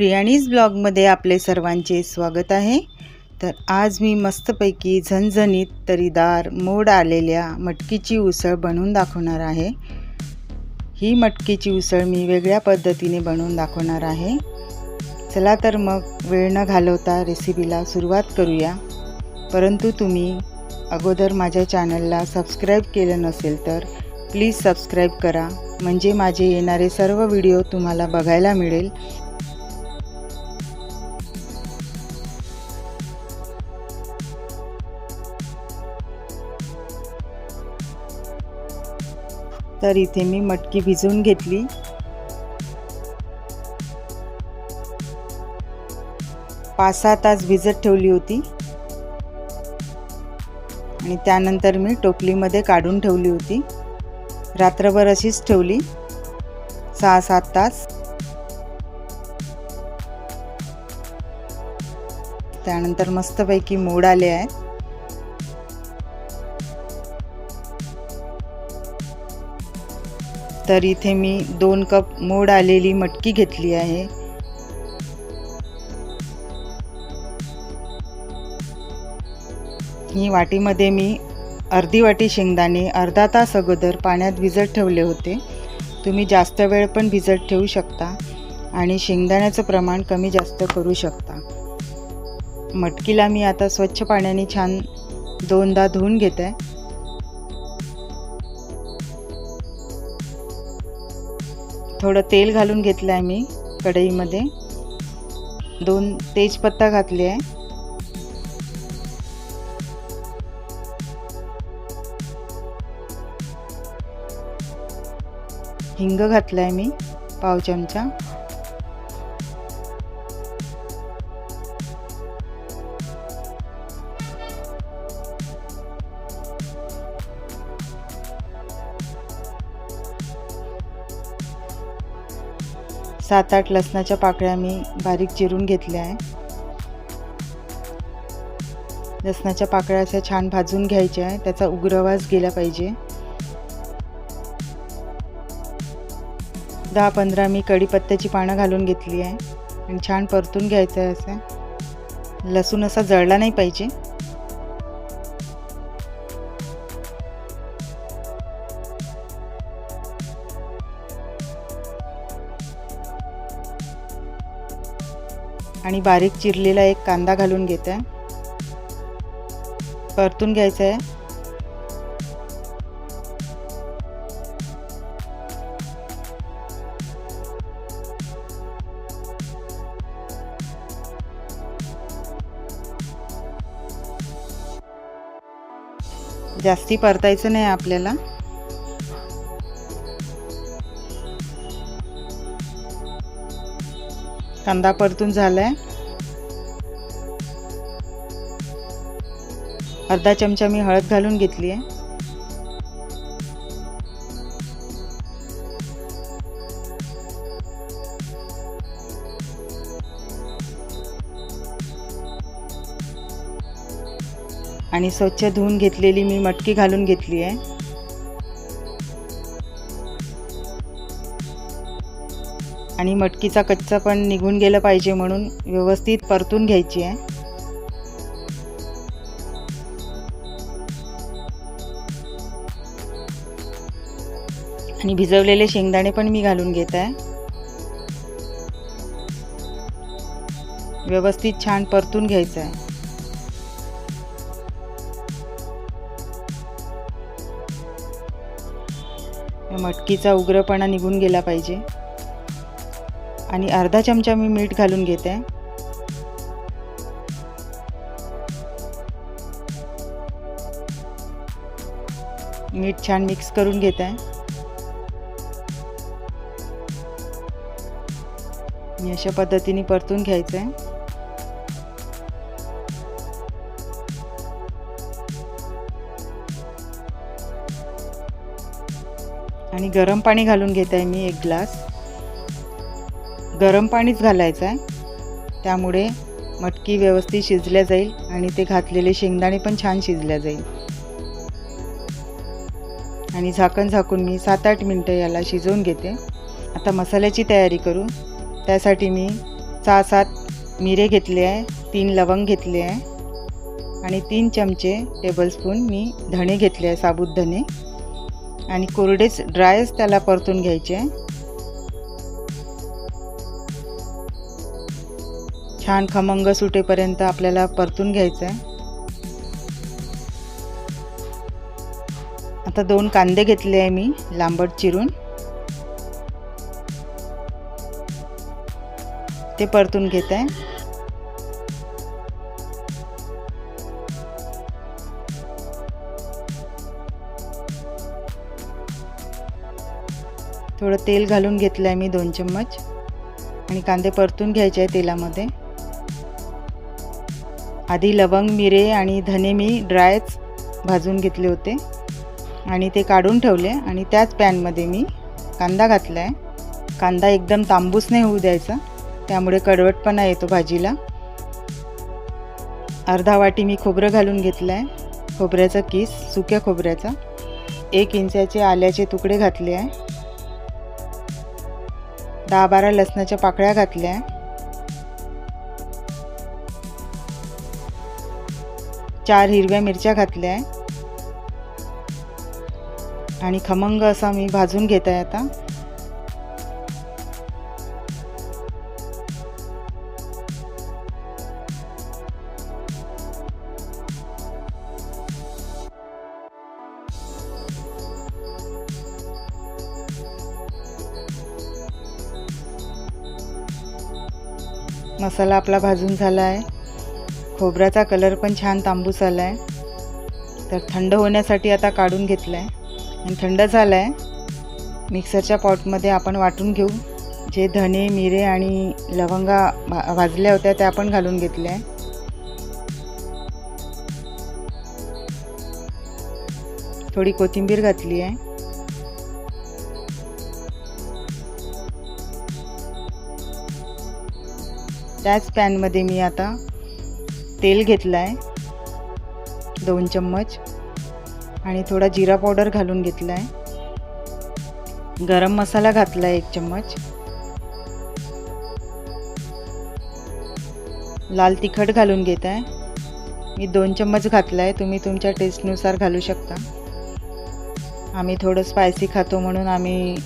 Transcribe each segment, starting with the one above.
प्रियाणीज ब्लॉगमध्ये आपले सर्वांचे स्वागत आहे. तर आज मी मस्तपैकी झणझणीत तरीदार मोड आलेल्या मटकीची उसळ बनवून दाखवणार आहे. ही मटकीची उसळ मी वेगळ्या पद्धतीने बनवून दाखवणार आहे. चला तर मग वेळ न घालवता रेसिपीला सुरुवात करूया. परंतु तुम्ही अगोदर माझ्या चॅनलला सबस्क्राईब केलं नसेल तर प्लीज सबस्क्राईब करा. म्हणजे माझे येणारे सर्व व्हिडिओ तुम्हाला बघायला मिळेल. तर इथे मी मटकी भिजवून घेतली. पाच सहा तास भिजत ठेवली होती. आणि त्यानंतर मी टोपलीमध्ये काढून ठेवली होती. रात्रभर अशीच ठेवली. सहा सात तास. त्यानंतर मस्तपैकी मोड आले आहेत. तर इथे मी दोन कप मोड आलेली मटकी घेतली आहे. ही वाटीमध्ये मी अर्धी वाटी शेंगदाणे अर्धा तास अगोदर पाण्यात भिजत ठेवले होते. तुम्ही जास्त वेळ पण भिजत ठेवू शकता आणि शेंगदाण्याचं प्रमाण कमी जास्त करू शकता. मटकीला मी आता स्वच्छ पाण्याने छान दोनदा धुवून घेत. आहे थोडं तेल घालून घेतलं आहे मी कढईमध्ये. दोन तेजपत्ता घातले आहे. हिंग घातलं आहे मी पाव चमचा. सात आठ लसणाच्या पाकळ्या मी बारीक चिरून घेतल्या आहे. लसणाच्या पाकळ्या अशा छान भाजून घ्यायच्या आहे. त्याचा उग्रवास गेला पाहिजे. दहा पंधरा मी कढीपत्त्याची पानं घालून घेतली आहे. आणि छान परतून घ्यायचं आहे असं. लसूण असा जळला नाही पाहिजे. आणि बारीक चिरलेला एक कांदा घालून घेत. आहे परतून घ्यायचं आहे जास्ती परतायचं नाही आपल्याला. कांदा परतून झालाय. अर्धा चमचा मी हळद घालून घेतली आहे आणि स्वच्छ धुवून घेतलेली मी मटकी घालून घेतली आहे आणि मटकीचा कच्चा पण निघून गेलं पाहिजे म्हणून व्यवस्थित परतून घ्यायची आहे. आणि भिजवलेले शेंगदाणे पण मी घालून घेत आहे. व्यवस्थित छान परतून घ्यायचं आहे. मटकीचा उग्रपणा निघून गेला पाहिजे. आणि अर्धा चमचा मी मीठ घालून घेते. आहे मीठ छान मिक्स करून घेत. आहे मी अशा पद्धतीने परतून घ्यायचं. आहे आणि गरम पाणी घालून घेत आहे मी एक ग्लास. गरम पाणीच घालायचं आहे. त्यामुळे मटकी व्यवस्थित शिजल्या जाईल आणि ते घातलेले शेंगदाणे पण छान शिजल्या जाईल. आणि झाकण झाकून मी सात आठ मिनटं याला शिजवून घेते. आता मसाल्याची तयारी करू. त्यासाठी मी सहा सात मिरे घेतले आहे तीन लवंग घेतले आहे आणि तीन चमचे टेबलस्पून मी धणे घेतले आहे साबुत धणे. आणि कोरडेच ड्रायच त्याला परतून घ्यायचे आहे. छान खमंग सुटेपर्यंत आपल्याला परतून घ्यायचं आहे आता दोन कांदे घेतले आहे मी लांबट चिरून. ते परतून घेत आहे. थोडं तेल घालून घेतलं आहे मी दोन चम्मच. आणि कांदे परतून घ्यायचे आहे तेलामध्ये. आधी लवंग मिरे आणि धने मी ड्रायच भाजून घेतले होते. आणि ते काढून ठेवले आणि त्याच पॅनमध्ये मी कांदा घातला आहे कांदा एकदम तांबूस नाही होऊ द्यायचा त्यामुळे कडवटपणा येतो भाजीला. अर्धा वाटी मी खोबरं घालून घेतलं आहे खोबऱ्याचा किस सुक्या खोबऱ्याचा. एक इंचाचे आल्याचे तुकडे घातले आहे. दहा बारा लसणाच्या पाकळ्या घातल्या आहे. चार हिरव्या मिरच्या घातल्या आहे. आणि खमंग असा मी भाजून घेत आहे आता. मसाला आपला भाजून झाला आहे. खोबऱ्याचा कलर पण छान तांबूस आला आहे तर थंड होण्यासाठी आता काढून घेतला आहे आणि थंड झाला आहे मिक्सरच्या पॉटमध्ये आपण वाटून घेऊ. जे धने मिरे आणि लवंगा भा भाजल्या होत्या त्या पण घालून घेतल्या. आहे थोडी कोथिंबीर घातली आहे. त्याच पॅनमध्ये मी आता तेल घेतलं आहे दोन चम्मच. आणि थोडा जिरा पावडर घालून घेतला आहे गरम मसाला घातला आहे एक चम्मच. लाल तिखट घालून घेत आहे मी दोन चम्मच घातला आहे तुम्ही तुमच्या टेस्टनुसार घालू शकता. आम्ही थोडं स्पायसी खातो म्हणून आम्ही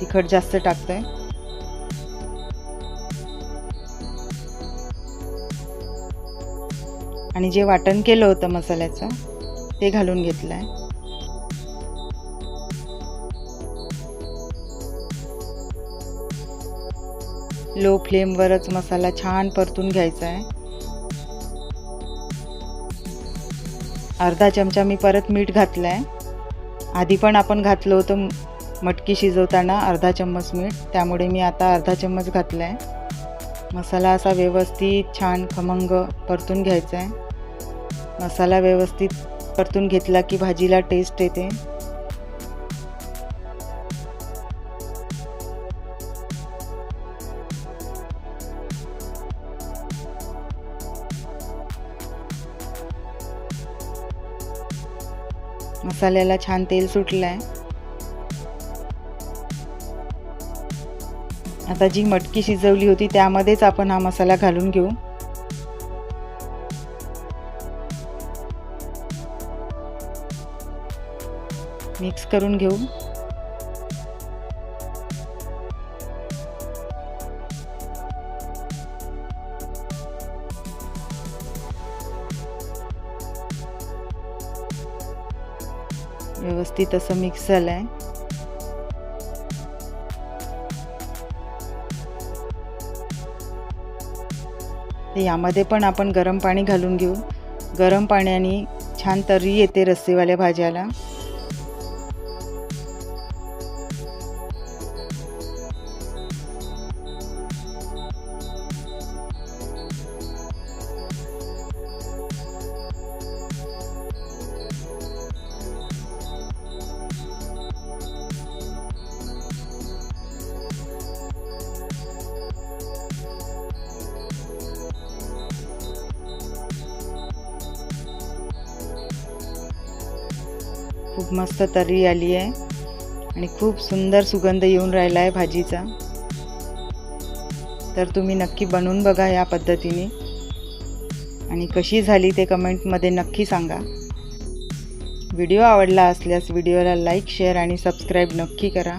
तिखट जास्त टाकतो आहे आणि जे वाटण केलं होतं मसाल्याचं ते घालून घेतलं आहे लो फ्लेमवरच मसाला छान परतून घ्यायचा आहे अर्धा चमचा मी परत मीठ घातलं आहे आधी पण आपण घातलं होतं मटकी शिजवताना अर्धा चम्मच मीठ त्यामुळे मी आता अर्धा चम्मच घातला आहे मसाला असा व्यवस्थित छान खमंग परतून घ्यायचा आहे. मसाला व्यवस्थित परतून घेतला की भाजीला टेस्ट येते. मसाल्याला छान तेल सुटलं आहे आता जी मटकी शिजवली होती त्यामध्येच आपण हा मसाला घालून घेऊ. मिक्स करून घेऊ. व्यवस्थित असं मिक्स झालं आहे यामध्ये पण आपण गरम पाणी घालून घेऊ. गरम पाण्याने छान तर्री येते रस्सेवाल्या भाज्याला. मस्त तरी आली आहे. आणि खूप सुंदर सुगंध येऊन राहिला आहे भाजीचा. तर तुम्ही नक्की बनवून बघा या पद्धतीने. आणि कशी झाली ते कमेंटमध्ये नक्की सांगा. व्हिडिओ आवडला असल्यास व्हिडिओला लाईक शेअर आणि सबस्क्राईब नक्की करा.